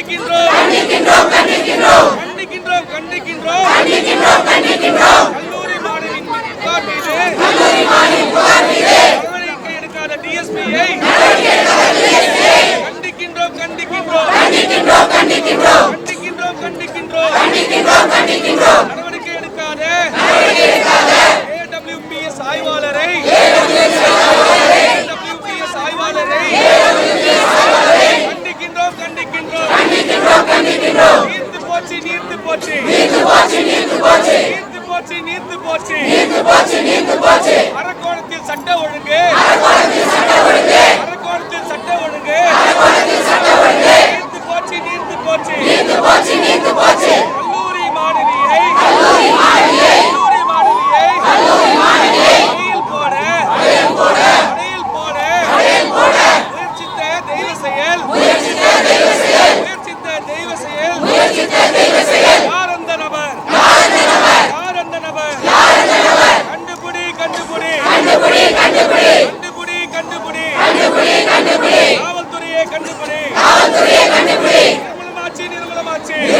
கண்டிக்கின்றோம். கண்டிக்கின்றோம் கண்டிக்கின்றோம். கண்டிக்கின்றோம் கண்டிக்கின்றோம். கண்டிக்கின்றோம் கண்டிக்கின்றோம். கல்லூரி மாணவியின் புகார் மீது கல்லூரி மாணவியின் புகார் மீது நடவடிக்கை எடுக்காத டிஎஸ்பியை கண்டிக்கின்றோம் கண்டிக்கின்றோம். கண்டிக்கின்றோம் கண்டிக்கின்றோம். கண்டிக்கின்றோம் கண்டிக்கின்றோம். கண்டிக்கின்றோம் கண்டிக்கின்றோம். வேண்டும். நீர்த்து போச்சு நீர்த்து போச்சு. நீர்த்து போச்சு நீர்த்து போச்சு. நீர்த்து போச்சு நீர்த்து போச்சு. போச்சு আছে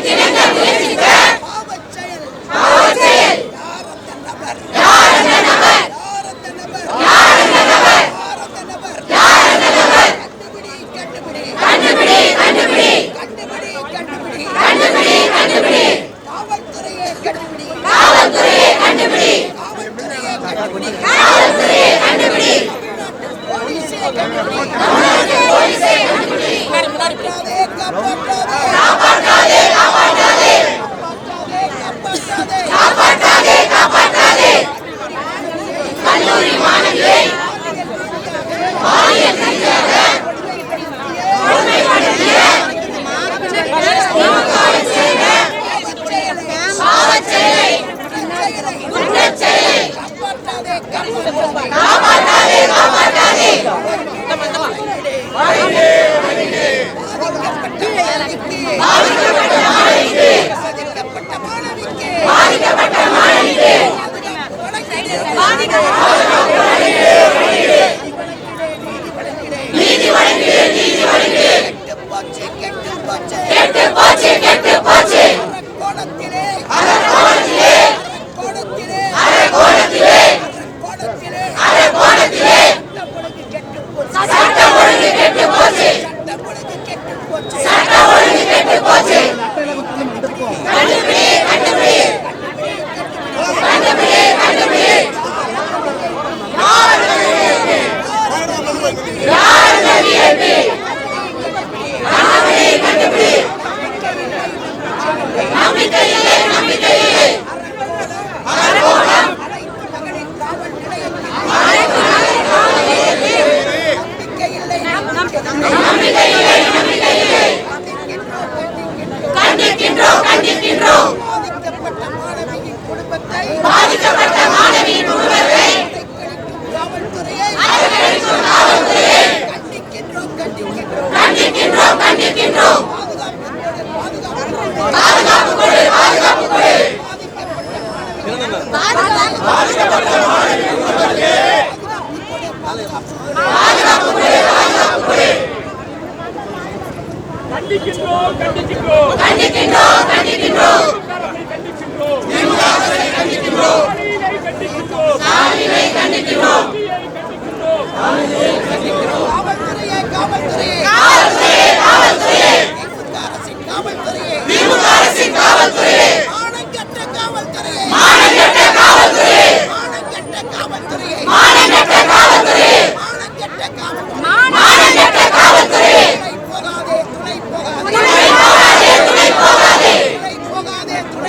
Gracias. பாதிக்கப்பட்ட மாணவிக்கு. பாதிக்கப்பட்ட மாணவியின் குடும்பத்தை பாதிக்கப்பட்ட மாணவியின் குடும்பத்தை நிற்கின்றோம் பாதுகாப்பு கொடு பாதுகாப்பு கொடு பாதிக்கப்பட்ட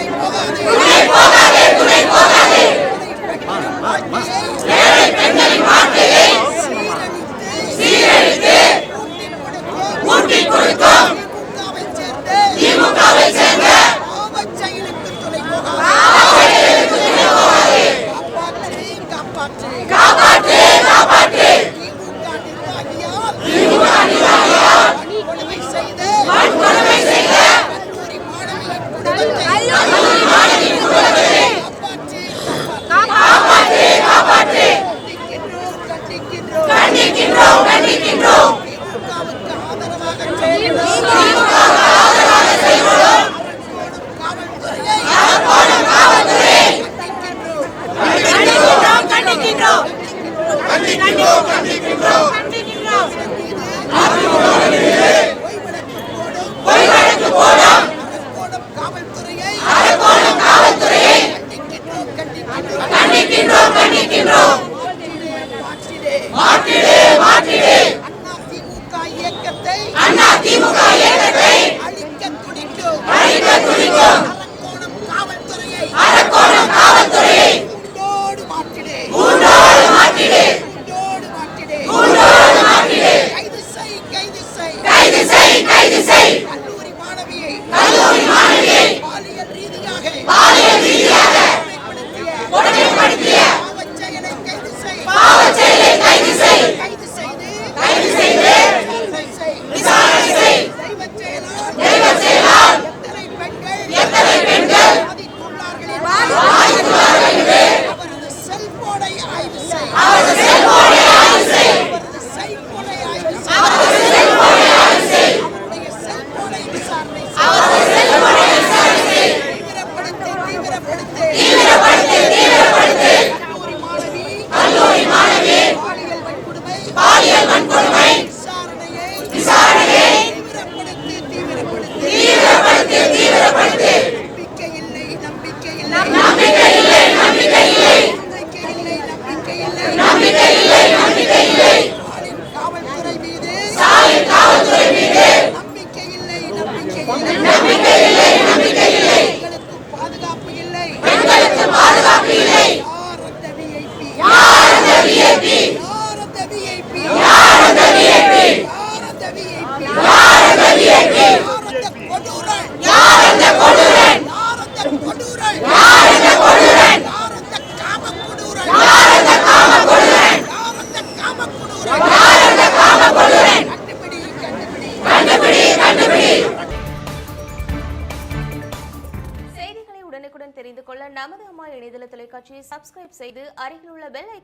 Vai, não தொலைக்காட்சியை சப்ஸ்கிரைப் செய்து அருகிலுள்ள பெல் ஐக்கான்